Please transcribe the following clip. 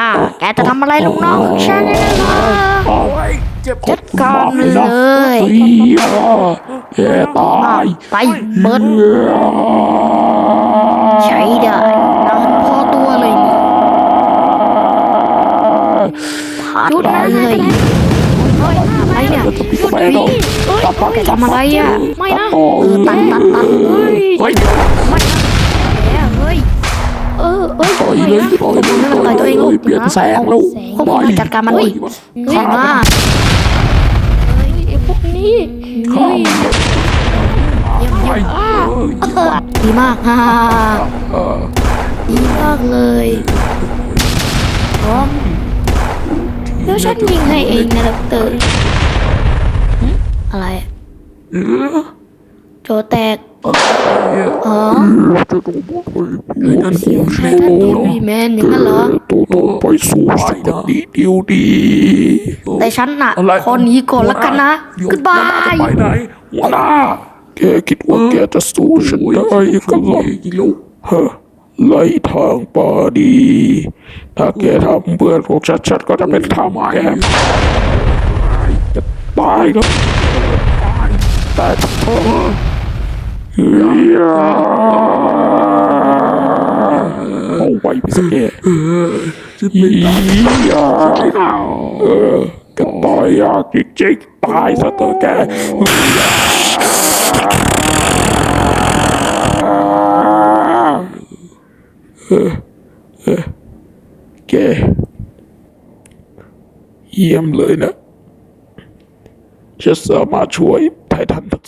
อ่าแกจะทำอะไรลูกน้องของฉันเนี่ยนะโอ้ยเจ็บจัดการมันเลยเฮียแกตาอะยไปเบิร์ดใช้ได้นานพอตัวเลยนี่ผ่านเลยเฮ้ยอะไรเนี่ยจะปิดแม่เราตัดตัดแกทำอะไรอะไม่นะต่อเออตัดตัดตัดเฮ้ยเฮ้ยไม่นะแกเฮ้ยเออเอ้ยต่อยเลยต่อยเลยไม่มันต่อยตัวเองลูกเปลี่ยนแสงแล้วควบคุมจัดการมันต่อยเฮ้ยมาเฮ้ยไอ้พวกนี้ข้ามเยี่ยมเยี่ยมเออเออดีมากฮ่าเออดีมากเลยพร้อมเดี๋ยวฉันยิงให้เองนะดอกเตอร์หึอะไร อะเออโจแตกอ๋อจะต้องบอกเลยงใช่ใช่ท่านดีวีแมนอย่างนั้นเหรอตัวต้อไปสู่สุคติเดียวดีแต่ฉันน่ะอะไรขอหนีก่อนละกันนะเดี๋ยไปไหนวหน้าแกคิดว่าแกจะสู้ฉันได้กันเหรอฮะไล่ทางป่าดี ถ้าแกทำเพื่อนพวกฉันฉันก็จะเป็นทำแกจะตายแล้วต่เธอเฮีย เอาไว้ไปสักแกจะเป็นเฮียก็ตายยากจริงๆตายซะเถอะแกแกเยี่ยมเลยนะฉันสามารถช่วยไททันทั้ง